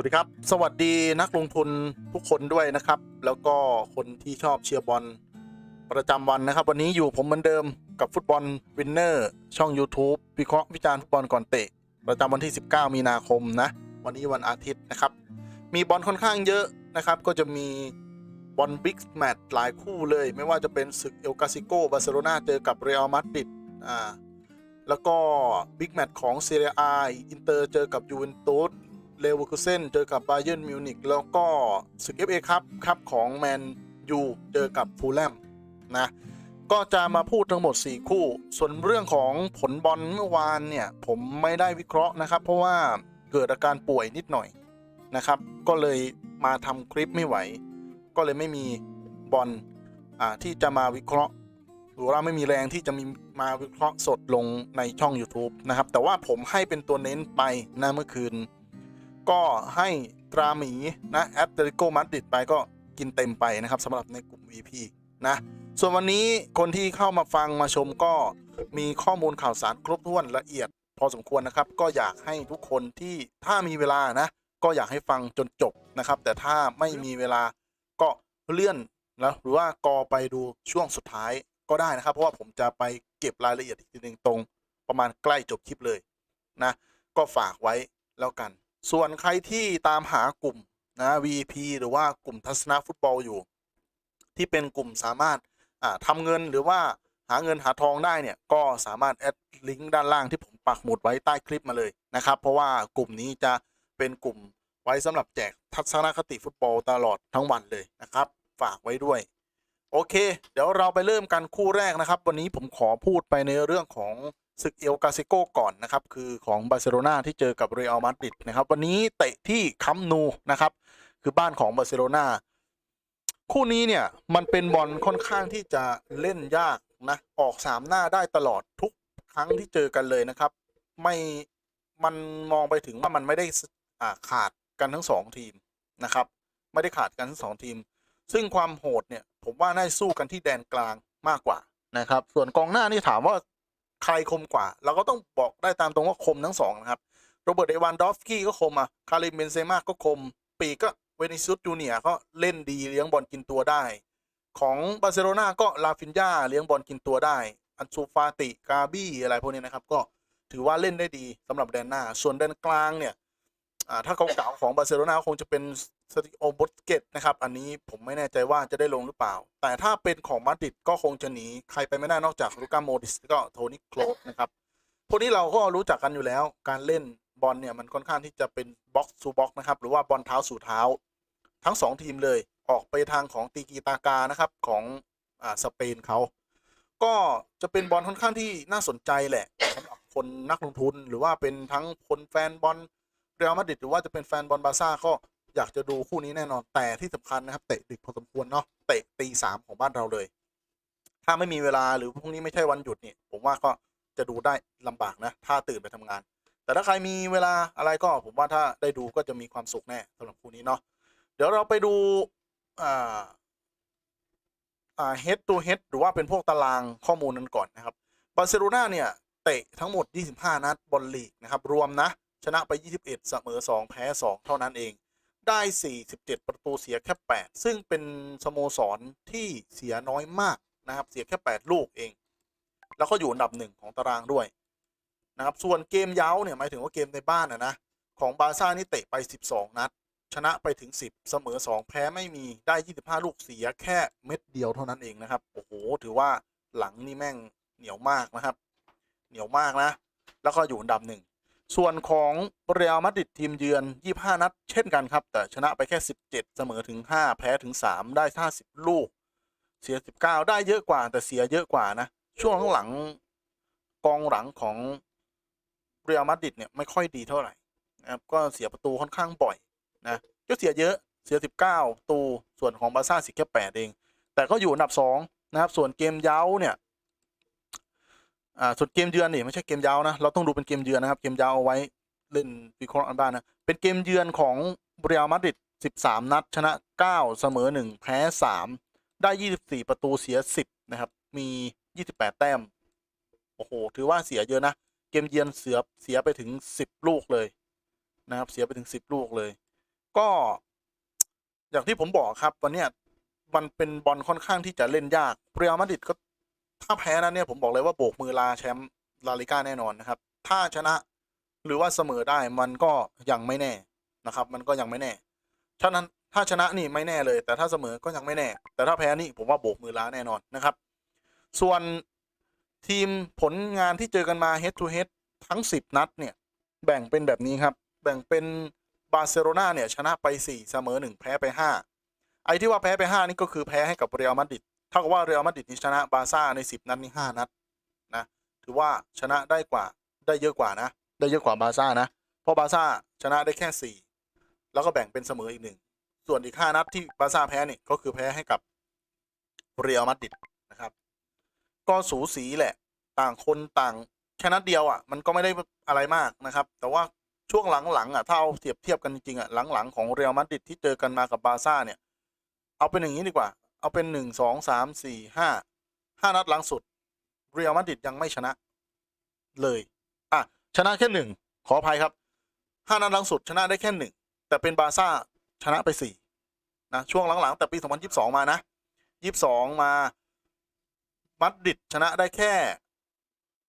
วัสดีครับ สวัสดีนักลงทุนทุกคนด้วยนะครับ แล้วก็คนที่ชอบเชียร์บอลประจำวันนะครับ วันนี้อยู่ผมเหมือนเดิมกับฟุตบอลวินเนอร์ช่อง YouTube วิเคราะห์วิจารณ์ฟุตบอลก่อนเตะ ประจำวันที่ 19 มีนาคมนะ วันนี้วันอาทิตย์นะครับ มีบอลค่อนข้างเยอะนะครับ ก็จะมีบอลบิ๊กแมตช์หลายคู่เลย ไม่ว่าจะเป็นศึกเอลกาซิโกบาร์เซโลนาเจอกับเรอัลมาดริดอ่าแล้วก็บิ๊กแมตช์ของเซเรียอาอินเตอร์เจอกับยูเวนตุส เลเวอร์คูเซนเจอกับบาเยิร์นมิวนิกแล้วก็ศึก FA ครับครับของแมนยูเจอกับฟูลแลมนะก็จะมาพูดทั้งหมด 4 คู่ ส่วนเรื่องของผลบอลเมื่อวานเนี่ย ผมไม่ได้วิเคราะห์นะครับ เพราะว่าเกิดอาการป่วยนิดหน่อยนะครับ ก็เลยมาทำคลิปไม่ไหว ก็เลยไม่มีบอลที่จะมาวิเคราะห์ หรือว่าไม่มีแรงที่จะมีมาวิเคราะห์สดลงในช่อง YouTube นะครับ แต่ว่าผมให้เป็นตัวเน้นไปนะเมื่อคืน ก็ให้ตราหมีนะแอตเลติโกมาดริดไปก็กินเต็มไปนะครับสำหรับในกลุ่ม VP นะส่วนวันนี้คนที่เข้ามาฟังมาชมก็มีข้อมูลข่าวสารครบถ้วนละเอียด พอสมควรนะครับ ก็อยากให้ทุกคนที่ถ้ามีเวลานะ ก็อยากให้ฟังจนจบนะครับ แต่ถ้าไม่มีเวลาก็เลื่อนนะหรือว่ากอไปดูช่วงสุดท้ายก็ได้นะครับ เพราะว่าผมจะไปเก็บรายละเอียดอีกทีหนึ่งตรง ประมาณใกล้จบคลิปเลยนะ ก็ฝากไว้แล้วกัน ส่วนใครที่ตามหากลุ่มนะ VP หรือว่ากลุ่มทัศนะฟุตบอลอยู่ ที่เป็นกลุ่มสามารถอ่าทำเงินหรือว่าหาเงินหาทองได้เนี่ยก็สามารถแอดลิงก์ด้านล่างที่ผมปักหมุดไว้ใต้คลิปมาเลยนะครับ เพราะว่ากลุ่มนี้จะเป็นกลุ่มไว้สำหรับแจกทัศนคติฟุตบอลตลอดทั้งวันเลยนะครับ ฝากไว้ด้วย โอเค เดี๋ยวเราไปเริ่มกันคู่แรกนะครับ วันนี้ผมขอพูดไปในเรื่องของ ศึกเอลกาเซโกก่อนนะครับ คือของบาร์เซโลนาที่เจอกับเรอัลมาดริดนะครับ วันนี้เตะที่คัมนูนะครับ คือบ้านของบาร์เซโลนาคู่นี้เนี่ยมันเป็นบอลค่อนข้างที่จะเล่นยากนะออกสามหน้าได้ตลอดทุกครั้งที่เจอกันเลยนะครับ ไม่มันมองไปถึงว่ามันไม่ได้อ่าขาดกันทั้งสองทีมนะครับ ไม่ได้ขาดกันทั้งสองทีม ซึ่งความโหดเนี่ยผมว่าน่าจะสู้กันที่แดนกลางมากกว่านะครับ ส่วนกองหน้านี่ถามว่า รคมกว่า เราก็ต้องบอกได้ตามตรงว่าคมทั้งสองนะครับโรเบิร์ตเอวานดอฟสกี้ก็คมอะคาริมเบนเซม่าก็คม ปีกก็เวนิซุสจูเนียร์ก็เล่นดีเลี้ยงบอลกินตัวได้ ของบาร์เซโลนาก็ลาฟินญาเลี้ยงบอลกินตัวได้ อันซูฟาติกาบี้อะไรพวกนี้นะครับก็ถือว่าเล่นได้ดีสำหรับแดนหน้า ส่วนแดนกลางเนี่ย อ่าถ้าเก่าๆของบาร์เซโลนาคงจะเป็นสติโอบสเกตนะครับ อันนี้ผมไม่แน่ใจว่าจะได้ลงหรือเปล่า แต่ถ้าเป็นของมาดริดก็คงจะหนีใครไปไม่ได้นอกจากลูก้าโมดิสก็โทนี่โคลนะครับพวกนี้เราก็รู้จักกันอยู่แล้ว การเล่นบอลเนี่ยมันค่อนข้างที่จะเป็นบ็อกซ์ o บ็อกนะครับ หรือว่าบอลเท้าสู่เท้า ทั้งสองทีมเลยออกไปทางของตีกีตากานะครับของอ่าสเปนเขาก็จะเป็นบอลค่อนข้างที่น่าสนใจแหละสำหรับคนนักลงทุนหรือว่าเป็นทั้งคนแฟนบอล เรอัลมาดริดหรือว่าจะเป็นแฟนบอลบาร์ซ่าก็อยากจะดูคู่นี้แน่นอนแต่ที่สำคัญนะครับ เตะดึกพอสมควรเนาะเตะตีสามของบ้านเราเลย ถ้าไม่มีเวลาหรือพรุ่งนี้ไม่ใช่วันหยุดเนี่ยผมว่าก็จะดูได้ลำบากนะ ถ้าตื่นไปทำงาน แต่ถ้าใครมีเวลาอะไรก็ผมว่าถ้าได้ดูก็จะมีความสุขแน่สำหรับคู่นี้เนาะเดี๋ยวเราไปดูอ่าอ่า head to head หรือว่าเป็นพวกตารางข้อมูลนั้นก่อนนะครับบาร์เซโลนาเนี่ยเตะทั้งหมด 25 นัดบอลลีกนะครับรวมนะ ชนะไป 21 เสมอ 2 แพ้ 2 เท่านั้นเอง ได้ 47 ประตูเสียแค่ 8 ซึ่งเป็นสโมสรที่เสียน้อยมากนะครับ เสียแค่ 8 ลูกเอง แล้วก็อยู่อันดับหนึ่งของตารางด้วยนะครับ ส่วนเกมเย้าเนี่ยหมายถึงว่าเกมในบ้านนะนะ ของบาซ่านี่เตะไป 12 นัด ชนะไปถึง 10 เสมอ 2 แพ้ไม่มี ได้ 25 ลูกเสียแค่เม็ดเดียวเท่านั้นเองนะครับ โอ้โห ถือว่าหลังนี่แม่งเหนียวมากนะครับ เหนียวมากนะ แล้วก็อยู่อันดับหนึ่ง ส่วนของเรอัลมาดริดทีมเยือน 25 นัด เช่นกันครับ แต่ชนะไปแค่ 17 เสมอถึง 5 แพ้ถึง 3 ได้ 50 ลูก เสีย 19 ได้เยอะกว่า แต่เสียเยอะกว่านะ ช่วงข้างหลังกองหลังของเรอัลมาดริดเนี่ยไม่ค่อยดีเท่าไหร่นะครับก็เสียประตูค่อนข้างบ่อยนะก็เสียเยอะเสีย 19ประตูส่วนของบาซ่าเสียแค่8เอง แต่ก็อยู่อันดับ2นะครับส่วนเกมเย้าเนี่ย อ่าส่วนเกมเยือนนี่ไม่ใช่เกมยาวนะ เราต้องดูเป็นเกมเยือนนะครับ เกมยาวเอาไว้เล่นวิเคราะห์อันบ้านนะ เป็นเกมเยือนของเรอัลมาดริด13 นัด ชนะ 9 เสมอ 1 แพ้ 3 ได้ 24 ประตูเสีย 10 นะครับ มี 28 แต้ม โอ้โห ถือว่าเสียเยอะนะ เกมเยือนเสียเสียไปถึง 10 ลูกเลยนะครับ เสียไปถึง 10 ลูกเลย ก็ อย่างที่ผมบอกครับ วันเนี้ยมันเป็นบอลค่อนข้างที่จะเล่นยาก เรอัลมาดริดก็ ถ้าแพ้นั้นเนี่ยผมบอกเลยว่าโบกมือลาแชมป์ลาลิก้าแน่นอนนะครับ ถ้าชนะหรือว่าเสมอได้มันก็ยังไม่แน่นะครับ มันก็ยังไม่แน่ฉะนั้นถ้าชนะนี่ไม่แน่เลย แต่ถ้าเสมอก็ยังไม่แน่ แต่ถ้าแพ้นี่ผมว่าโบกมือลาแน่นอนนะครับ ส่วนทีมผลงานที่เจอกันมา head to head ทั้ง 10 นัดเนี่ย แบ่งเป็นแบบนี้ครับ แบ่งเป็นบาร์เซโลนาเนี่ย ชนะไป 4 เสมอ 1 แพ้ไป 5 ไอ้ที่ว่าแพ้ไป 5 นี่ก็คือแพ้ให้กับเรอัลมาดริด เท่ากับว่าเรอัลมาดริดชนะบาร์ซ่าใน 10 นัดนี่5นัดนะถือว่าชนะได้กว่าได้เยอะกว่านะ ได้เยอะกว่าบาร์ซ่านะ เพราะบาร์ซ่าชนะได้แค่ 4 แล้วก็แบ่งเป็นเสมออีกหนึ่งส่วนอีก 5 นัดที่บาร์ซ่าแพ้นี่ก็คือแพ้ให้กับเรอัลมาดริดนะครับก็สูสีแหละต่างคนต่างแค่นัดเดียวอะมันก็ไม่ได้อะไรมากนะครับ แต่ว่าช่วงหลังๆอะถ้าเอาเทียบเทียบกันจริงๆอะหลังๆของเรอัลมาดริดที่เจอกันมากับบาร์ซ่าเนี่ย เอาเป็นอย่างนี้ดีกว่า เอาเป็นหนึ่งสองสามสี่ห้าห้านัดหลังสุด เรอัลมาดริดยังไม่ชนะ เลย อะ ชนะแค่หนึ่งขออภัยครับห้านัดหลังสุดชนะได้แค่หนึ่งแต่เป็นบาซ่าชนะไปสี่นะช่วงหลังๆ แต่ปี2022มานะ22มามัดริดชนะได้แค่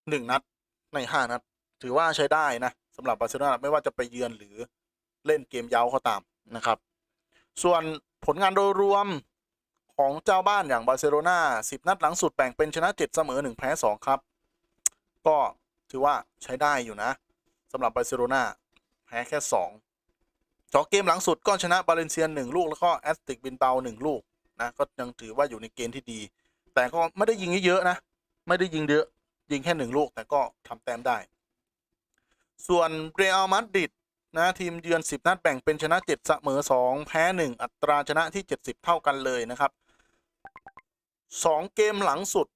หนึ่งนัดในห้านัด ถือว่าใช้ได้นะสำหรับบาร์เซโลนาไม่ว่าจะไปเยือนหรือเล่นเกมเย้าก็ตามนะครับ ส่วนผลงานโดยรวม ของเจ้าบ้านอย่างบาร์เซโลนา10 นัดหลังสุดแบ่งเป็นชนะ 7 เสมอ 1 แพ้ 2 ครับ ก็ถือว่าใช้ได้อยู่นะสำหรับบาร์เซโลนาแพ้แค่2สองเกมหลังสุดก็ชนะบาเลนเซียนหนึ่งลูกแล้วก็แอสติกบินเบาหนึ่งลูกนะก็ยังถือว่าอยู่ในเกณฑ์ที่ดี แต่ก็ไม่ได้ยิงเยอะนะ ไม่ได้ยิงเยอะยิงแค่หนึ่งลูกแต่ก็ทำแต้มได้ ส่วนเรอัลมาดริดนะทีมเยือน 10 นัดแบ่งเป็นชนะ 7 เสมอ 2 แพ้ 1 อัตราชนะที่ 70 เท่ากันเลยนะครับ 2เกมหลังสุด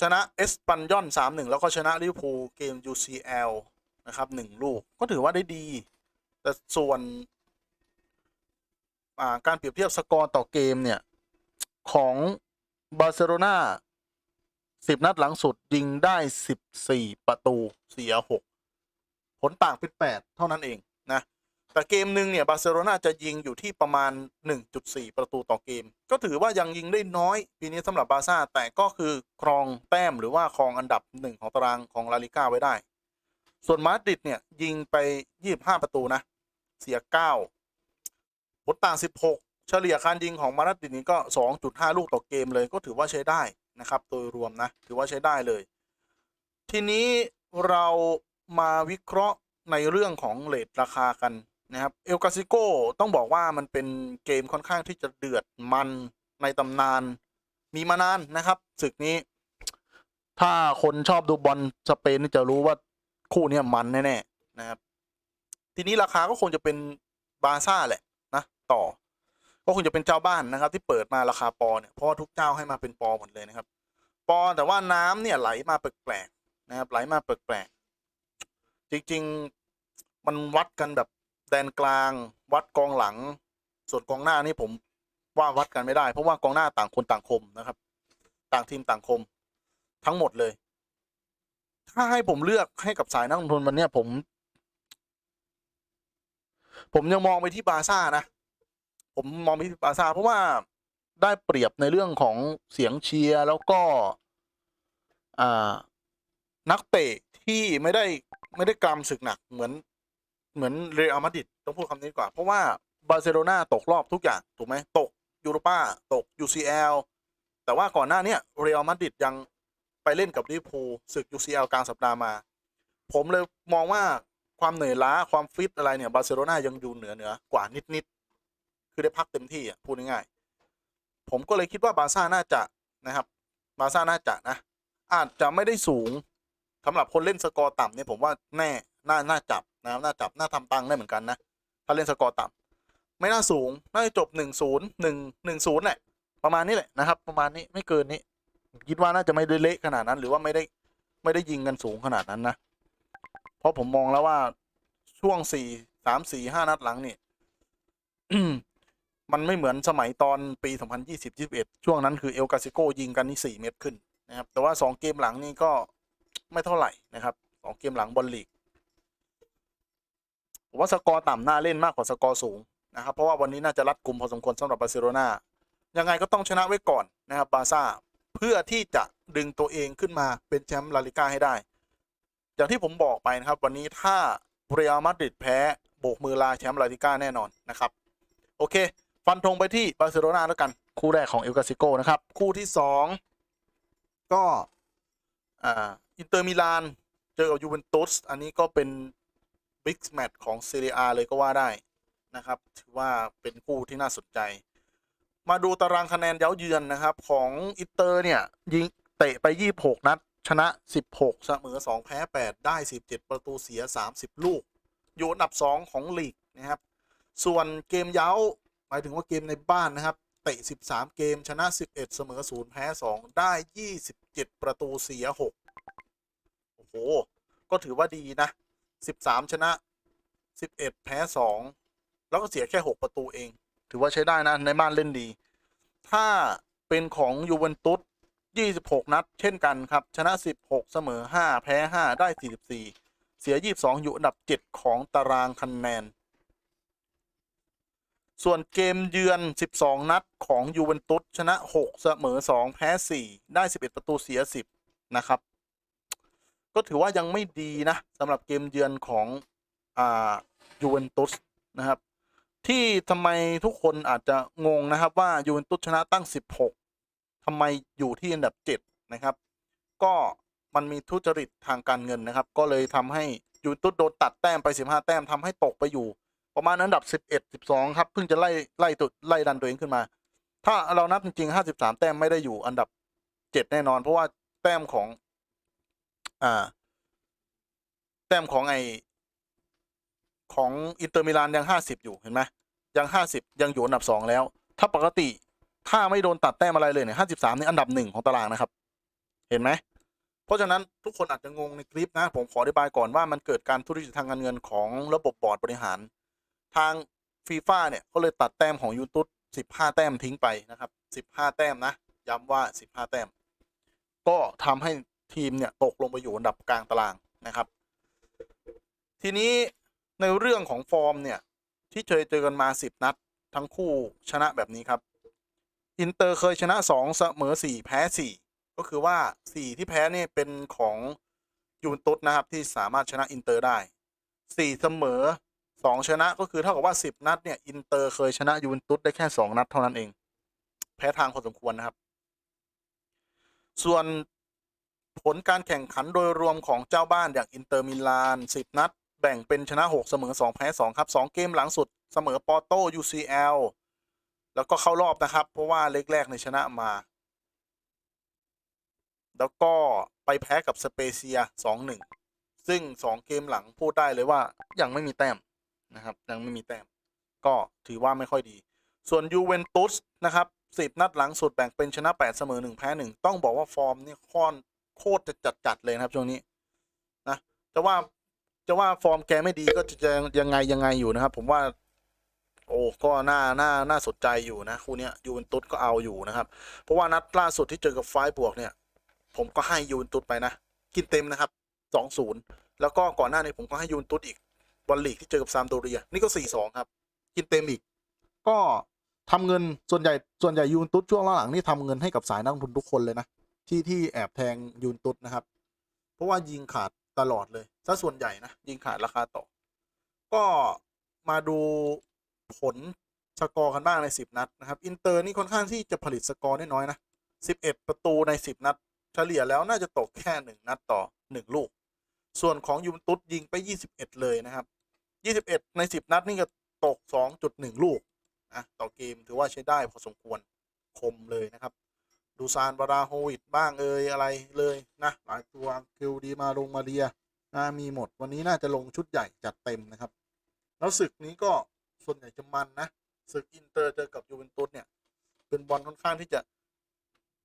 ชนะเอสปันยอน3-1แล้วก็ชนะลิเวอร์พูลเกม UCL นะครับ1ลูกก็ถือว่าได้ดี แต่ส่วนาการเปรียบเทียบสกอร์ต่อเกม เนี่ย ของบาร์เซโลนาสิบนัดหลังสุด ยิงได้สิบสี่ประตูเสียหกผลต่างเป็นแปดเท่านั้นเอง แต่เกมหนึ่งเนี่ยบาร์เซโลนาจะยิงอยู่ที่ประมาณ 1.4 ประตูต่อเกม ก็ถือว่ายังยิงได้น้อยปีนี้สำหรับบาร์ซ่าแต่ก็คือครองแต้มหรือว่าครองอันดับหนึ่งของตารางของลาลิก้าไว้ได้ ส่วนมาดริดเนี่ยยิงไป 25 ประตูนะ เสีย 9ผลต่าง 16 เฉลี่ยการยิงของมาดริดนี้ก็ 2.5 ลูกต่อเกมเลยก็ถือว่าใช้ได้นะครับโดยรวมนะถือว่าใช้ได้เลย ทีนี้เรามาวิเคราะห์ในเรื่องของเลทราคากัน นะครับเอลกาซิโกต้องบอกว่ามันเป็นเกมค่อนข้างที่จะเดือดมันในตำนานมีมานานนะครับศึกนี้ ถ้าคนชอบดูบอลสเปนจะรู้ว่าคู่นี้มันแน่ๆนะครับ ทีนี้ราคาก็คงจะเป็นบาร์ซ่าแหละนะต่อ ก็คงจะเป็นเจ้าบ้านนะครับ ที่เปิดมาราคาปอเนี่ยเพราะว่าทุกเจ้าให้มาเป็นปอหมดเลยนะครับ ปอแต่ว่าน้ำเนี่ยไหลมาแปลกๆนะครับ ไหลมาแปลกๆจริงๆมันวัดกันแบบ แดนกลาง วัดกองหลัง ส่วนกองหน้านี่ผมว่าวัดกันไม่ได้ เพราะว่ากองหน้าต่างคนต่างคมนะครับ ต่างทีมต่างคม ทั้งหมดเลย ถ้าให้ผมเลือกให้กับสายนักลงทุนวันเนี้ยผม ผมยังมองไปที่บาซ่านะผมมองไปที่บาซ่าเพราะว่าได้เปรียบในเรื่องของเสียงเชียร์แล้วก็อ่านักเตะที่ไม่ได้ไม่ได้กรำศึกหนักเหมือน เหมือนเรอัลมาดริดต้องพูดคำนี้ดีกว่า เพราะว่าบาร์เซโลนาตกรอบทุกอย่าง ถูกไหมตกยูโรปาตก UCL แต่ว่าก่อนหน้าเนี้ยเรอัลมาดริดยังไปเล่นกับลิเวอร์พูลศึก UCL กลางสัปดาห์มา ผมเลยมองว่าความเหนื่อยล้าความฟิตอะไรเนี่ยบาร์เซโลนายังอยู่เหนือเหนือกว่านิดๆคือได้พักเต็มที่อะพูดง่ายๆผมก็เลยคิดว่าบาร์ซ่าน่าจะนะครับบาร์ซ่าน่าจะนะ อาจจะไม่ได้สูงสำหรับคนเล่นสกอร์ต่ำเนี่ยผมว่าแน่ น่าน่าจับนะน่าจับน่าทำตังได้เหมือนกันนะถ้าเล่นสกอร์ต่ำไม่น่าสูงน่าจะจบหนึ่งศูนย์หนึ่งหนึ่งศูนย์แหละประมาณนี้แหละนะครับ ประมาณนี้ไม่เกินนี้ คิดว่าน่าจะไม่ได้เละขนาดนั้น หรือว่าไม่ได้ไม่ได้ยิงกันสูงขนาดนั้นนะเพราะผมมองแล้วว่าช่วงสี่สามสี่ห้านัดหลังนี่มันไม่เหมือนสมัยตอนปี 2020 21 ช่วงนั้นคือเอลกาซิโกยิงกันนี่4เมตรขึ้นนะครับ แต่ว่า 2 เกมหลังนี่ก็ไม่เท่าไหร่นะครับ 2 เกมหลังบอลลีก ผมว่าสกอร์ต่ำน่าเล่นมากกว่าสกอร์สูงนะครับเพราะว่าวันนี้น่าจะรัดกลุ่มพอสมควรสำหรับบาร์เซโลนายังไงก็ต้องชนะไว้ก่อนนะครับบาร์ซ่าเพื่อที่จะดึงตัวเองขึ้นมาเป็นแชมป์ลาลิก้าให้ได้ อย่างที่ผมบอกไปนะครับ วันนี้ถ้าเรอัลมาดริดแพ้โบกมือลาแชมป์ลาลิก้าแน่นอนนะครับ โอเค ฟันธงไปที่บาร์เซโลนาแล้วกัน คู่แรกของเอลกาซิโกนะครับ คู่ที่สองก็อ่าอินเตอร์มิลานเจอกับยูเวนตุสอันนี้ก็เป็น บิ๊กแมตช์ของซีเรียเลยก็ว่าได้นะครับ ถือว่าเป็นคู่ที่น่าสนใจ มาดูตารางคะแนนเย้าเยือนนะครับ ของอินเตอร์เนี่ยยิงเตะไป 26 นัด ชนะ 16 เสมอ 2 แพ้ 8 ได้ 17 ประตูเสีย 30 ลูก อยู่อันดับ 2 ของลีกนะครับ ส่วนเกมเย้าหมายถึงว่าเกมในบ้านนะครับ เตะ 13 เกมชนะ 11 เสมอ 0 แพ้ 2 ได้ 27 ประตูเสีย 6 โอ้โห ก็ถือว่าดีนะ 13 ชนะ 11 แพ้ 2 แล้วก็เสียแค่ 6 ประตูเอง ถือว่าใช้ได้นะ ในบ้านเล่นดี ถ้าเป็นของยูเวนตุส26 นัด เช่นกันครับ ชนะ 16 เสมอ 5 แพ้ 5 ได้ 44 เสีย 22 อยู่อันดับ 7 ของตารางคะแนน ส่วนเกมเยือน 12 นัดของยูเวนตุสชนะ 6 เสมอ 2 แพ้ 4 ได้ 11 ประตูเสีย 10 นะครับ ก็ถือว่ายังไม่ดีนะสำหรับเกมเยือนของอ่ายูเวนตุสนะครับ ที่ทำไมทุกคนอาจจะงงนะครับว่ายูเวนตุสชนะตั้ง 16ทำไมอยู่ที่อันดับ 7 นะครับ ก็มันมีทุจริตทางการเงินนะครับ ก็เลยทำให้ยูเวนตุสโดนตัดแต้มไป 15 แต้มทำให้ตกไปอยู่ ประมาณอันดับ 11 12 ครับ เพิ่งจะไล่ไล่ตัวไล่ดันตัวเองขึ้นมา ถ้าเรานับจริงๆ 53 แต้มไม่ได้อยู่อันดับ 7 แน่นอน เพราะว่าแต้มของ อ่า แต้มของไอของอินเตอร์มิลานยัง50อยู่เห็นไหมยัง50ยังอยู่อันดับ2แล้ว ถ้าปกติถ้าไม่โดนตัดแต้มอะไรเลยเนี่ย53นี่อันดับหนึ่งของตารางนะครับ เห็นไหม เพราะฉะนั้นทุกคนอาจจะงงในคลิปนะ ผมขออธิบายก่อนว่ามันเกิดการทุจริตทางการเงินของระบบบอร์ดบริหาร ทางฟีฟ่าเนี่ยก็เลยตัดแต้มของยูทูบ15แต้มทิ้งไปนะครับ15แต้มนะ ย้ำว่า15แต้ม ก็ทำให้ ทีม เนี่ย ตกลงไปอยู่อันดับกลางตารางนะครับ ทีนี้ในเรื่องของฟอร์ม เนี่ย ที่เคยเจอกันมา 10 นัด ทั้งคู่ชนะแบบนี้ครับ อินเตอร์เคยชนะ 2 เสมอ 4 แพ้ 4 ก็คือว่า 4 ที่แพ้เนี่ยเป็นของยูนตุสนะครับ ที่สามารถชนะอินเตอร์ได้ 4 เสมอ 2 ชนะก็คือเท่ากับว่า 10 นัดเนี่ยอินเตอร์เคยชนะยูนตุสได้แค่ 2 นัดเท่านั้นเอง แพ้ทางพอสมควรนะครับส่วน ผลการแข่งขันโดยรวมของเจ้าบ้านอย่างอินเตอร์มิลาน 10 นัด แบ่งเป็นชนะ 6 เสมอ 2 แพ้ 2 ครับ 2 เกมหลังสุดเสมอปอร์โต UCL แล้วก็เข้ารอบนะครับ เพราะว่าเล็กแรกในชนะมา แล้วก็ไปแพ้กับสเปเซีย 2-1 ซึ่ง 2 เกมหลังพูดได้เลยว่ายังไม่มีแต้มนะครับ ยังไม่มีแต้ม ก็ถือว่าไม่ค่อยดี ส่วนยูเวนตุสนะครับ 10 นัดหลังสุดแบ่งเป็นชนะ 8 เสมอ 1 แพ้ 1 ต้องบอกว่าฟอร์มนี่ค่อน โคตรจะจัดๆเลยนะครับ ช่วงนี้นะจะว่าจะว่าฟอร์มแกไม่ดีก็จะยังไงยังไงอยู่นะครับ ผมว่า โอ้ก็น่าน่าน่าสนใจอยู่นะคู่นี้ยูเวนตุสก็เอาอยู่นะครับ เพราะว่านัดล่าสุดที่เจอกับไฟบวกเนี่ย ผมก็ให้ยูเวนตุสไปนะกินเต็มนะครับ2-0แล้วก็ก่อนหน้านี้ผมก็ให้ยูเวนตุสอีกวันลีกที่เจอกับซามโดเรีย นี่ก็4-2ครับ กินเต็มอีก ก็ทำเงินส่วนใหญ่ส่วนใหญ่ยูนตุสช่วงหลังๆนี่ทำเงินให้กับสายนักลงทุนทุกคนเลยนะ ที่ที่แอบแทงยูนตุสนะครับ เพราะว่ายิงขาดตลอดเลยซะส่วนใหญ่นะ ยิงขาดราคาต่อ ก็มาดูผลสกอร์กันบ้างใน 10 นัดนะครับ อินเตอร์นี่ค่อนข้างที่จะผลิตสกอร์ได้น้อยนะ 11 ประตูใน 10 นัด เฉลี่ยแล้วน่าจะตกแค่ 1 นัดต่อ 1 ลูก ส่วนของยูนตุสยิงไป 21 เลยนะครับ 21 ใน 10 นัดนี่ก็ตก 2.1 ลูกนะต่อเกมถือว่าใช้ได้พอสมควรคมเลยนะครับ ดูซานบาราโฮวิดบ้างเอ่ยอะไรเลยนะหลายตัวคิวดีมาลงมาเรียนะมีหมดวันนี้น่าจะลงชุดใหญ่จัดเต็มนะครับ แล้วศึกนี้ก็ส่วนใหญ่จะมันนะศึกอินเตอร์เจอกับยูเวนตุสเนี่ยเป็นบอลค่อนข้างที่จะ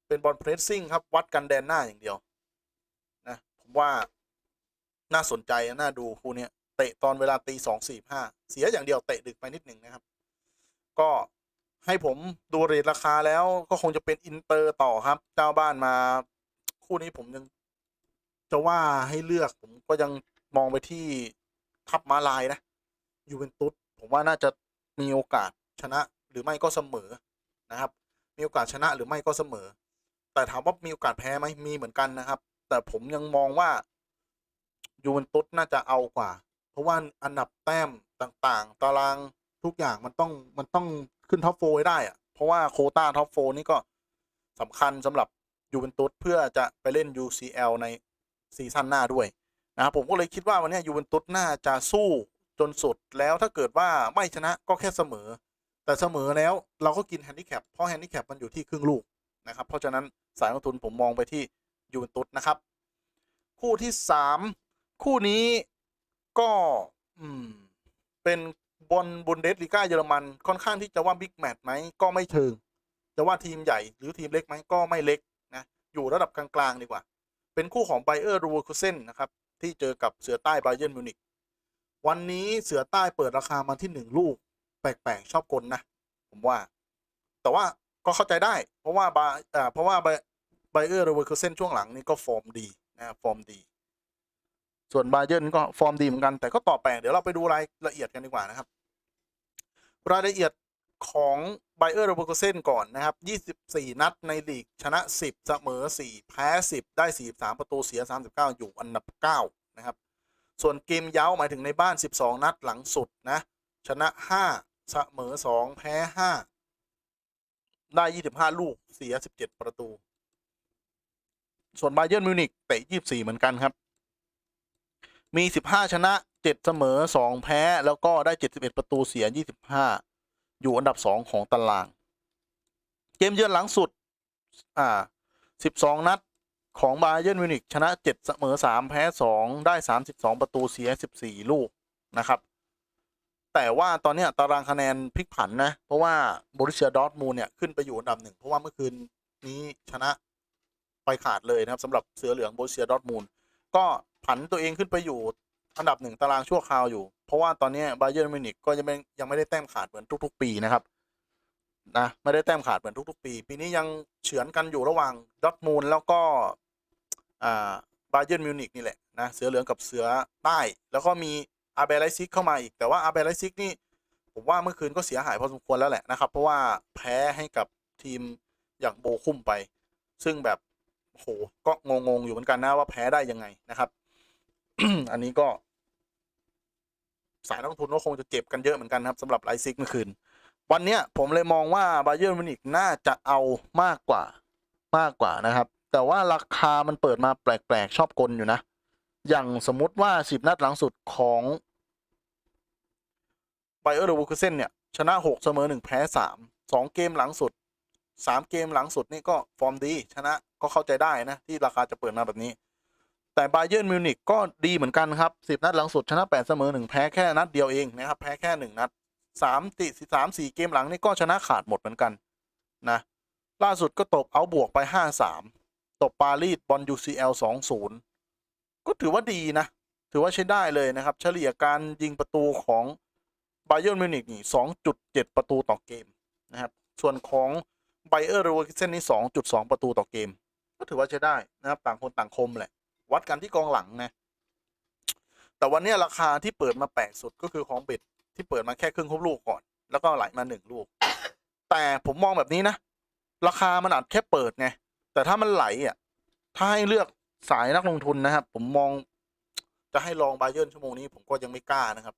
เป็นบอลเพรสซิ่งครับวัดกันแดนหน้าอย่างเดียวนะผมว่าน่าสนใจน่าดูคู่เนี้ยเตะตอนเวลาตีสองสี่ห้าเสียอย่างเดียวเตะดึกไปนิดหนึ่งนะครับ ก็ ให้ผมดูเรทราคาแล้วก็คงจะเป็นอินเตอร์ต่อครับ เจ้าบ้านมา คู่นี้ผมยัง จะว่าให้เลือกผมก็ยังมองไปที่ทับมาลายนะยูเวนตุสผมว่าน่าจะมีโอกาสชนะหรือไม่ก็เสมอนะครับ มีโอกาสชนะหรือไม่ก็เสมอ แต่ถามว่ามีโอกาสแพ้ไหมมีเหมือนกันนะครับ แต่ผมยังมองว่ายูเวนตุสน่าจะเอากว่า เพราะว่าอันดับแต้มต่างๆ ตารางทุกอย่างมันต้องมันต้อง ขึ้นท็อปโฟให้ได้อะเพราะว่าโคต้าท็อปโฟนี่ก็สำคัญสำหรับยูเวนตุสเพื่อจะไปเล่น UCL ในซีซั่นหน้าด้วย นะครับผมก็เลยคิดว่าวันนี้ยูเวนตุสน่าจะสู้จนสุดแล้วถ้าเกิดว่าไม่ชนะก็แค่เสมอ แต่เสมอแล้วเราก็กินแฮนดิแคปเพราะแฮนดิแคปมันอยู่ที่ครึ่งลูกนะครับเพราะฉะนั้นสายลงทุนผมมองไปที่ยูเวนตุสนะครับ คู่ที่สามคู่นี้ก็อืมเป็น บอลบนเดสลีกาเยอรมันค่อนข้างที่จะว่าบิ๊กแมตช์ไหมก็ไม่เชิงจะว่าทีมใหญ่หรือทีมเล็กไหมก็ไม่เล็กนะอยู่ระดับกลางๆดีกว่า เป็นคู่ของไบเออร์รูคูเซนนะครับที่เจอกับเสือใต้ไบเย r n นมิวนิกวันนี้เสือใต้เปิดราคามาที่หนึ่งลูก แปลกๆชอบกลนะ ผมว่า แต่ว่าก็เข้าใจได้ เพราะว่าบาอ่าเพราะว่าไบไบเออร์รูคูเซนช่วงหลังนี่ก็ฟอร์มดีนะฟอร์มดี ส่วนบาเย r n นก็ฟอร์มดีเหมือนกันแต่ก็ต่อแปลกเดี๋ยวเราไปดูรายละเอียดกันดีกว่านะครับ รายละเอียดของไบเออร์ r ร c เซนก่อนนะครับ 24 นัดในลีก ชนะ 10 เสมอ 4 แพ้ 10 ได้ 43 ประตูเสีย 39 อยู่อันดับ 9 นะครับ ส่วนเกมเย้าหมายถึงในบ้าน 12 นัดหลังสุดนะ ชนะ 5 เสมอ 2 แพ้ 5 ได้ 25 ลูกเสีย 17 ประตู ส่วนไบเย r n นมิวนิกเตะ 24 เหมือนกันครับ มี 15 ชนะ 7 เสมอ 2 แพ้ แล้วก็ได้ 71 ประตูเสีย 25 อยู่อันดับ 2 ของตาราง เกมเยือนหลังสุด อ่า 12 นัดของบาเย r n นมิวนิกชนะ 7 เสมอ 3 แพ้ 2 ได้ 32 ประตูเสีย 14 ลูกนะครับ แต่ว่าตอนนี้ตารางคะแนนพลิกผันนะ เพราะว่าบริเชียดอร์ทมูลเนี่ยขึ้นไปอยู่อันดับหนึ่งเพราะว่าเมื่อคืนนี้ชนะไปขาดเลยนะครับสำหรับเสือเหลืองบริเชียดอร์ทมูลก็ ผันตัวเองขึ้นไปอยู่อันดับหนึ่งตารางชั่วคราวอยู่ เพราะว่าตอนนี้บาเย r n นมิวนิกก็ยังไม่ยังไม่ได้แต้มขาดเหมือนทุก ๆ ปีนะครับนะไม่ได้แต้มขาดเหมือนทุก ๆ ปี ปีนี้ยังเฉือนกันอยู่ระหว่างดอทมูลแล้วก็อ่าบาเย r n นมิวนิกนี่แหละนะเสือเหลืองกับเสือใต้ แล้วก็มีอาเบไลซิกเข้ามาอีกแต่ว่าอาเบไลซิกนี่ผมว่าเมื่อคืนก็เสียหายพอสมควรแล้วแหละนะครับ เพราะว่าแพ้ให้กับทีมอย่างโบคุ้มไป ซึ่งแบบโหก็งงๆอยู่เหมือนกันนะว่าแพ้ได้ยังไงนะครับ อันนี้ก็ สายนักทุนก็คงจะเจ็บกันเยอะเหมือนกันครับสำหรับไลซิกเมื่อคืน วันเนี้ยผมเลยมองว่าบาเย r n นมินิกน่าจะเอามากกว่ามากกว่านะครับ แต่ว่าราคามันเปิดมาแปลกๆ ชอบกลอยู่นะ อย่างสมมุติว่าสิบนัดหลังสุดของไบเออร์ r ร c เซนเนี่ย ชนะหกเสมอหนึ่งแพ้สามสองเกมหลังสุดสามเกมหลังสุดนี่ก็ฟอร์มดี ชนะก็เข้าใจได้นะ ที่ราคาจะเปิดมาแบบนี้ แต่บาเย r n นมิวนิกก็ดีเหมือนกันครับสิบนัดหลังสุดชนะแปดเสมอหนึ่งแพ้แค่นัดเดียวเองนะครับแพ้แค่หนึ่งนัดสามติสามสี่เกมหลังนี่ก็ชนะขาดหมดเหมือนกันนะล่าสุดก็ตบเอาบวกไปห้าสามตบปารีสบอล UCL สองศูนย์ก็ถือว่าดีนะ ถือว่าใช้ได้เลยนะครับ เฉลี่ยการยิงประตูของบาเย r n นมิวนิกนี่สองจุดเจ็ดประตูต่อเกมนะครับส่วนของไบเออร์ r รเซนนี่สองจุดสองประตูต่อเกม ก็ถือว่าใช้ได้นะครับต่างคนต่างคมแหละ วัดกันที่กองหลังนะแต่วันนี้ราคาที่เปิดมาแปลกสุดก็คือของเบ็ดที่เปิดมาแค่ครึ่งครบลูกก่อน แล้วก็ไหลมาหนึ่งลูก แต่ผมมองแบบนี้นะ ราคามันอาจแค่เปิดไงแต่ถ้ามันไหลอะถ้าให้เลือกสายนักลงทุนนะครับ ผมมองจะให้ลองบาเย r n ชั่วโมงนี้ผมก็ยังไม่กล้านะครับ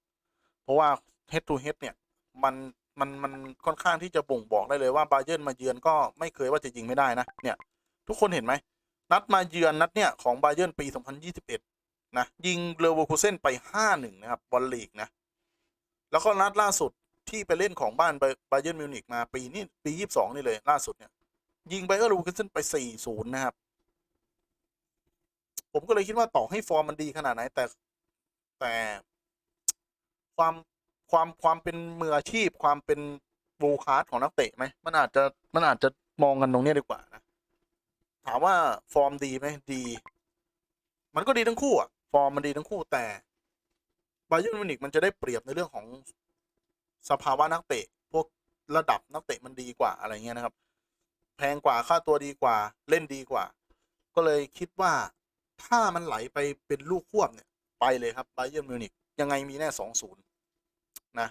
เพราะว่า head to head เนี่ย มันมันมันค่อนข้างที่จะบ่งบอกได้เลยว่าบาเย r n มาเยือนก็ไม่เคยว่าจะยิงไม่ได้นะเนี่ย ทุกคนเห็นไหม นัดมาเยือนนัดเนี่ยของบาเย r n ปี 2021 นะ ยิงเลเวอร์คูเซนไป 5-1 นะครับบอลลีกนะ แล้วก็นัดล่าสุดที่ไปเล่นของบ้านบาเย r n มิวนิกมาปีนี้ปี 22 นี่เลย ล่าสุดเนี่ย ยิงไบเออร์ลูคินสันไป 4-0 นะครับ ผมก็เลยคิดว่าต่อให้ฟอร์มมันดีขนาดไหน แต่แต่ความความความเป็นมืออาชีพความเป็นโวคาร์ดของนักเตะไหมมันอาจจะมันอาจจะมองกันตรงนี้ดีกว่านะ ถามว่าฟอร์มดีไหมดี มันก็ดีทั้งคู่อะฟอร์มมันดีทั้งคู่แต่บาเย r n มิวนิกมันจะได้เปรียบในเรื่องของสภาวะนักเตะ พวกระดับนักเตะมันดีกว่าอะไรเงี้ยนะครับ แพงกว่าค่าตัวดีกว่าเล่นดีกว่า ก็เลยคิดว่าถ้ามันไหลไปเป็นลูกควบเนี่ย ไปเลยครับไบเย r n มิวนิกยังไงมีแน่สองศูนย์นะ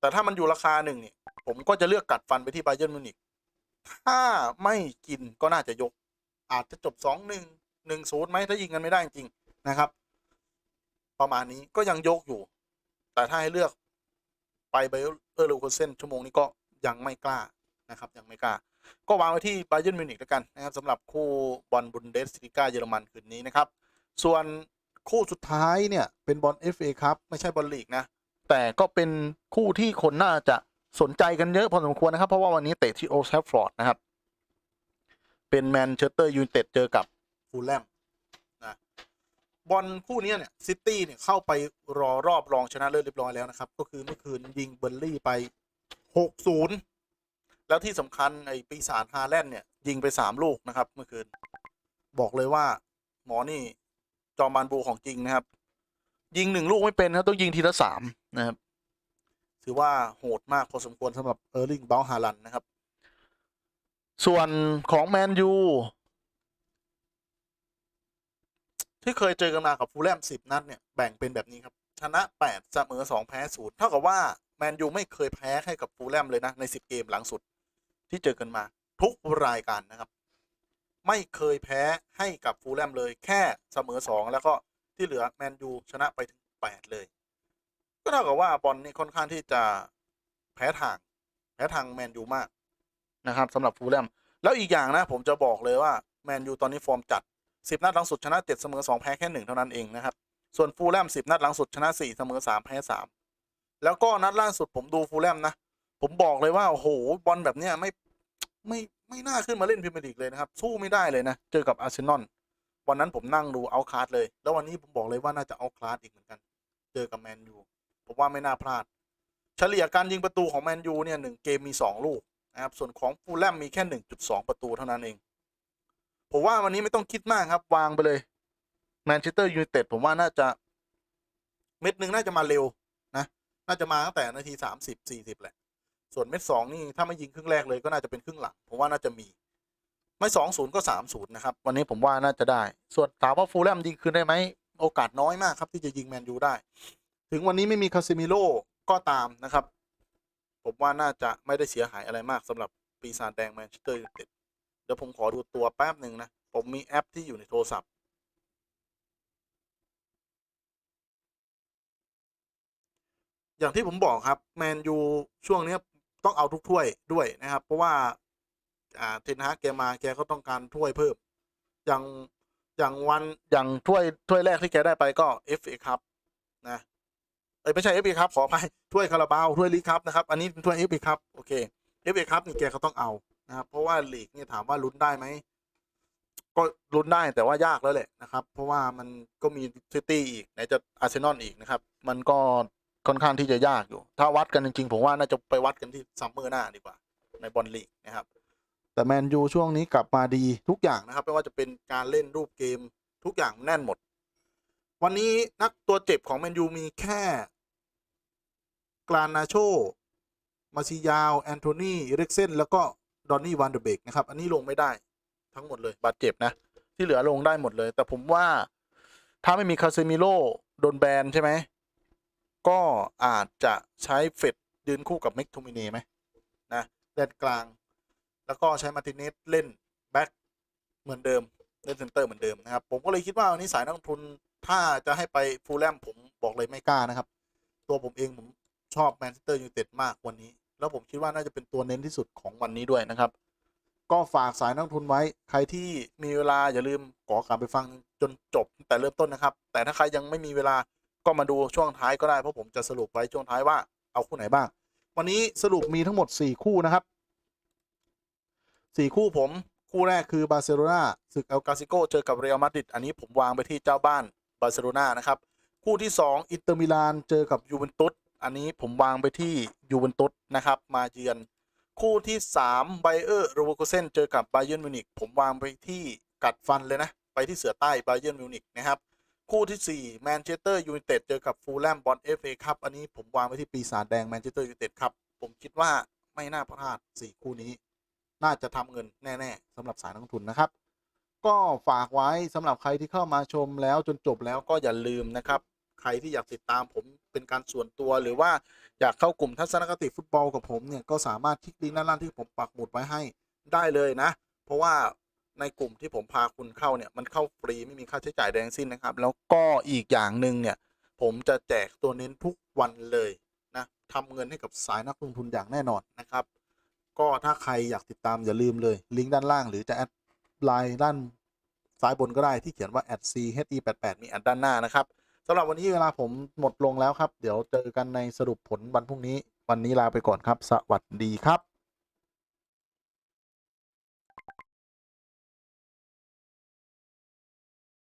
แต่ถ้ามันอยู่ราคาหนึ่งเนี่ย ผมก็จะเลือกกัดฟันไปที่ไบเ e ร์นมิวนิกถ้าไม่กินก็น่าจะยก อาจจะจบสองหนึ่งหนึ่งศูนย์ไหมถ้ายิงกันไม่ได้จริงนะครับ ประมาณนี้ก็ยังยกอยู่ แต่ถ้าให้เลือกไปไบเออร์ลูคเซนชั่วโมงนี้ก็ยังไม่กล้านะครับยังไม่กล้า ก็วางไว้ที่ไบเ e ร์นมิวนิกแล้วกันนะครับสำหรับคู่บอลบุนเดสซิก้าเยอรมันคืนนี้นะครับ ส่วนคู่สุดท้ายเนี่ยเป็นบอล FA ครับไม่ใช่บอลลีกนะแต่ก็เป็นคู่ที่คนน่าจะสนใจกันเยอะพอสมควรนะครับ เพราะว่าวันนี้เตะที่โอลด์แทฟฟอร์ดนะครับ เป็นแมนเชสเตอร์ยูไนเต็ดเจอกับฟูลแลมนะบอลคู่นี้เนี่ยซิตี้เนี่ยเข้าไปรอรอบรองชนะเลิศเรียบร้อยแล้วนะครับ ก็คือเมื่อคืนยิงเบอร์ลี่ไป 6-0 แล้วที่สำคัญไอ้ปีศาจฮาแลนด์เนี่ยยิงไป 3 ลูกนะครับเมื่อคืน บอกเลยว่าหมอนี่จอมบานบูของจริงนะครับ ยิงหนึ่งลูกไม่เป็นนะครับต้องยิงทีละสามนะครับ ถือว่าโหดมากพอสมควรสำหรับเออร์ลิงเบลฮาลันนะครับ ส่วนของแมนยูที่เคยเจอกันมากับฟูลแลมสิบนัดเนี่ยแบ่งเป็นแบบนี้ครับ ชนะแปดเสมอสองแพ้ศูนย์เท่ากับว่าแมนยูไม่เคยแพ้ให้กับฟูลแลมเลยนะในสิบเกมหลังสุดที่เจอกันมา ทุกรายการนะครับ ไม่เคยแพ้ให้กับฟูลแลมเลยแค่เสมอสองแล้วก็ที่เหลือแมนยูชนะไปถึงแปดเลย ก็เท่ากับว่าบอลนี่ค่อนข้างที่จะแพ้ทาง แพ้ทางแมนยูมาก นะครับสำหรับฟูลแลมแล้วอีกอย่างนะผมจะบอกเลยว่าแมนยูตอนนี้ฟอร์มจัดสิบนัดหลังสุดชนะเจ็ดเสมอสองแพ้แค่หนึ่งเท่านั้นเองนะครับ ส่วนฟูลแลมสิบนัดหลังสุดชนะสี่เสมอสามแพ้สามแล้วก็นัดล่าสุดผมดูฟูลแลมนะ ผมบอกเลยว่าโอ้โหบอลแบบเนี้ยไม่ไม่ไม่น่าขึ้นมาเล่นพรีเมียร์ลีกเลยนะครับ สู้ไม่ได้เลยนะ เจอกับอาร์เซนอลวันนั้นผมนั่งดูเอาคลาสเลย แล้ววันนี้ผมบอกเลยว่าน่าจะเอาคลาสอีกเหมือนกัน เจอกับแมนยูผมว่าไม่น่าพลาด เฉลี่ยการยิงประตูของแมนยูเนี่ยหนึ่งเกมมีสองลูก นะครับส่วนของฟูลแลมมีแค่หนึ่งจุดสองประตูเท่านั้นเอง ผมว่าวันนี้ไม่ต้องคิดมากครับ วางไปเลยแมนเชสเตอร์ยูไนเต็ดผมว่าน่าจะ เม็ดหนึ่งน่าจะมาเร็วนะ น่าจะมาตั้งแต่นาทีสามสิบสี่สิบแหละ ส่วนเม็ดสองนี่ถ้าไม่ยิงครึ่งแรกเลยก็น่าจะเป็นครึ่งหลัง ผมว่าน่าจะมี ไม่สองศูนย์ก็สามศูนย์นะครับ วันนี้ผมว่าน่าจะได้ ส่วนถามว่าฟูลแลมยิงคืนได้ไหมโอกาสน้อยมากครับที่จะยิงแมนยูได้ ถึงวันนี้ไม่มีคาซิมิโลก็ตามนะครับ ผมว่าน่าจะไม่ได้เสียหายอะไรมากสำหรับปีศาจแดงแมนเชสเตอร์ยูไนเต็ดเดี๋ยวผมขอดูตัวแป๊บหนึ่งนะ ผมมีแอปที่อยู่ในโทรศัพท์ อย่างที่ผมบอกครับแมนยูช่วงนี้ต้องเอาทุกถ้วยด้วยนะครับ เพราะว่าอ่าเทนฮากแกมาแกก็ต้องการถ้วยเพิ่ม อย่างอย่างวันอย่างถ้วยถ้วยแรกที่แกได้ไปก็ FA ครับนะ เอ้ยไม่ใช่ FA ครับขออภัยถ้วยคาราบาวถ้วยลีกครับนะครับอันนี้เป็นถ้วย FA ครับโอเค FA ครับนี่แกก็ต้องเอานะครับเพราะว่าลีกเนี่ยถามว่าลุ้นได้ไหมก็ลุ้นได้แต่ว่ายากแล้วแหละนะครับ เพราะว่ามันก็มีซิตี้อีกไหนจะอาร์เซนอลอีกนะครับ มันก็ค่อนข้างที่จะยากอยู่ ถ้าวัดกันจริงๆ ผมว่าน่าจะไปวัดกันที่ซัมเมอร์หน้าดีกว่า ในบอลลีกนะครับ แต่แมนยูช่วงนี้กลับมาดีทุกอย่างนะครับไม่ว่าจะเป็นการเล่นรูปเกมทุกอย่างแน่นหมด วันนี้นักตัวเจ็บของแมนยูมีแค่ กลานนาโช มาซิยาว แอนโทนีเร็กเซนแล้วก็ ดอนนี่วันเดอร์เบกนะครับ อันนี้ลงไม่ได้ทั้งหมดเลย บาดเจ็บนะ ที่เหลือลงได้หมดเลย แต่ผมว่าถ้าไม่มีคาเซมิโลโดนแบนใช่ไหม ก็อาจจะใช้เฟดยืนคู่กับเม็กโทมิน่ไหมนะเล่นกลาง แล้วก็ใช้มาติเนสเล่นแบ็คเหมือนเดิมเล่นเซนเตอร์เหมือนเดิมนะครับ ผมก็เลยคิดว่าวันนี้สายนักลงทุนถ้าจะให้ไปฟูลแลมผมบอกเลยไม่กล้านะครับ ตัวผมเองผม ชอบแมนเชสเตอร์ยูไนเต็ดมากวันนี้ แล้วผมคิดว่าน่าจะเป็นตัวเน้นที่สุดของวันนี้ด้วยนะครับ ก็ฝากสายนักทุนไว้ ใครที่มีเวลาอย่าลืมขอกลับไปฟังจนจบแต่เริ่มต้นนะครับ แต่ถ้าใครยังไม่มีเวลาก็มาดูช่วงท้ายก็ได้เพราะผมจะสรุปไว้ช่วงท้ายว่าเอาคู่ไหนบ้าง วันนี้สรุปมีทั้งหมด 4 คู่นะครับ 4 คู่ผมคู่แรกคือบาร์เซโลนาศึกเอลกาซิโกเจอกับเรอัลมาดริดอันนี้ผมวางไปที่เจ้าบ้านบาร์เซโลนานะครับ คู่ที่ 2 อินเตอร์มิลานเจอกับยูเวนตุส อันนี้ผมวางไปที่ยูเวนตุสนะครับ มาเยือน คู่ที่3ไบเออร์โรเวอร์เซนเจอกับไบเย r n นมิวนิกผมวางไปที่กัดฟันเลยนะ ไปที่เสือใต้ไบเย r n นมิวนิกนะครับ คู่ที่4แมนเชสเตอร์ยูไนเต็ดเจอกับฟูลแลมบอลเอฟเอคัพอันนี้ผมวางไว้ที่ปีศาจแดงแมนเชสเตอร์ยูไนเต็ดครับผมคิดว่าไม่น่าพลาด4คู่นี้ น่าจะทำเงินแน่ ๆสำหรับสายนักลงทุนนะครับ ก็ฝากไว้สำหรับใครที่เข้ามาชมแล้วจนจบแล้วก็อย่าลืมนะครับ ใครที่อยากติดตามผมเป็นการส่วนตัว หรือว่าอยากเข้ากลุ่มทัศนคติฟุตบอลกับผมเนี่ยก็สามารถคลิกลิงก์ด้านล่างที่ผมปักหมุดไว้ให้ได้เลยนะ เพราะว่าในกลุ่มที่ผมพาคุณเข้าเนี่ยมันเข้าฟรีไม่มีค่าใช้จ่ายใดงสิ้นนะครับ แล้วก็อีกอย่างหนึ่งเนี่ยผมจะแจกตัวเน้นทุกวันเลยนะทำเงินให้กับสายนักลงทุนอย่างแน่นอนนะครับ ก็ถ้าใครอยากติดตามอย่าลืมเลยลิงก์ด้านล่าง หรือจะแอดไลน์ด้านซ้ายบนก็ได้ที่เขียนว่า @che88 มีแอดด้านหน้านะครับ สำหรับวันนี้เวลาผมหมดลงแล้วครับ เดี๋ยวเจอกันในสรุปผลวันพรุ่งนี้ วันนี้ลาไปก่อนครับ สวัสดีครับ